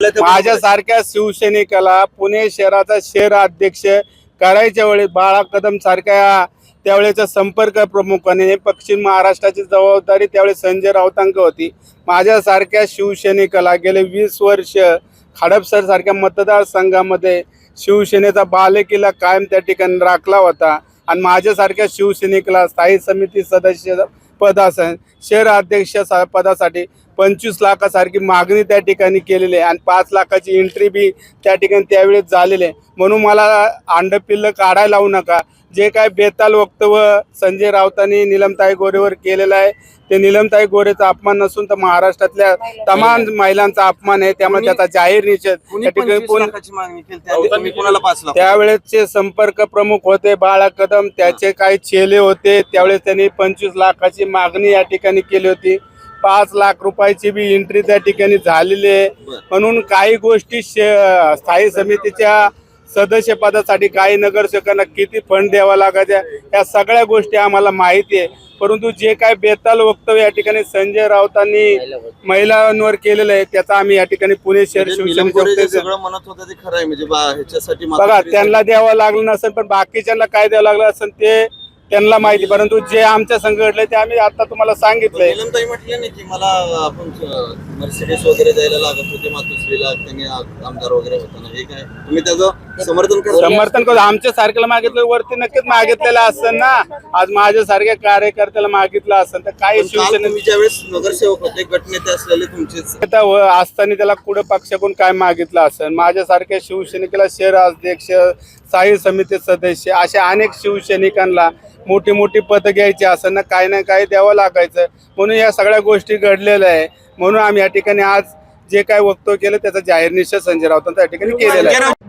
माझ्यासारख्या शिवसैनिकाला पुणे शहराचा शहर अध्यक्ष करायच्या वेळी बाळा कदम सारख्या त्यावेळेचा संपर्क प्रमुखाने पश्चिम महाराष्ट्राची जबाबदारी त्यावेळेस संजय राऊतांक होती. माझ्यासारख्या शिवसैनिकाला गेले वीस वर्ष खडपसर सारख्या मतदारसंघामध्ये शिवसेनेचा बालेकिल्ला कायम त्या ठिकाणी राखला होता. आणि माझ्यासारख्या शिवसैनिकाला स्थायी समिती सदस्य पद असेल शहर अध्यक्ष सा- पदासाठी पंचवीस लाखासारखी मागणी त्या ठिकाणी केलेली आहे आणि पाच लाखाची एंट्री बी त्या ठिकाणी त्यावेळेस झालेली आहे. म्हणून मला अंडपिल्लं काढायला लावू नका. जे काय बेताल वक्तव्य संजय राऊतांनी निलमताई गोरेवर केलेलं आहे ते निलमताई गोरेचा अपमान नसून तर महाराष्ट्रातल्या तमाम महिलांचा अपमान आहे त्यामुळे त्याचा जाहीर निषेध त्यावेळेसचे संपर्क प्रमुख होते बाळा कदम त्याचे काही चेले होते त्यावेळेस त्यांनी पंचवीस लाखाची मागणी या ठिकाणी केली होती. पाच लाख रुपयाची बी एंट्री त्या ठिकाणी झालेली आहे. म्हणून काही गोष्टी शे- स्थायी समितीच्या सदस्यपदासाठी काही नगरसेवकांना किती फंड द्यावा लागायच्या या सगळ्या गोष्टी आम्हाला माहिती आहे. परंतु जे काय बेताल वक्तव्य या ठिकाणी संजय राऊतांनी महिलांवर केलेलं आहे त्याचा आम्ही या ठिकाणी पुणे शहर म्हणजे आहे म्हणजे बघा त्यांना द्यावं लागलं नसेल पण बाकीच्यांना काय द्यावं लागलं असेल ते त्यांना माहिती परंतु जे आमच्या संघ घडले ते आम्ही आता तुम्हाला सांगितलंय. निलमताई म्हटले नाही की मला आपण मर्सिडीज वगैरे द्यायला लागत होते मातोश्रीला त्यांनी आ- आमदार वगैरे होताना. हे काय? तुम्ही त्याचं समर्थन करता? समर्थन करू आमच्या सारख्याला मागितलं वरती नक्कीच मागितलेलं असेल ना. आज माझ्या सारख्या कार्यकर्त्याला मागितलं असेल तर काल शिवसेने तुम्ही ज्यावेळेस नगरसेवक होते गटनेते असलेले तुमचेच. व असताना त्याला कुठं पक्षाकडून काय मागितलं असेल? माझ्यासारख्या शिवसैनिकाला शहर अध्यक्ष स्थायी समिती सदस्य अशा अनेक शिवसैनिकांना मोठी मोठी पदं घ्यायची असं ना काही ना काही द्यावं लागायचं. म्हणून या सगळ्या गोष्टी घडलेल्या आहे. म्हणून आम्ही या ठिकाणी आज जे काय वक्तव्य केलं त्याचा जाहीर निषेध संजय राऊतांचा या ठिकाणी केलेला आहे.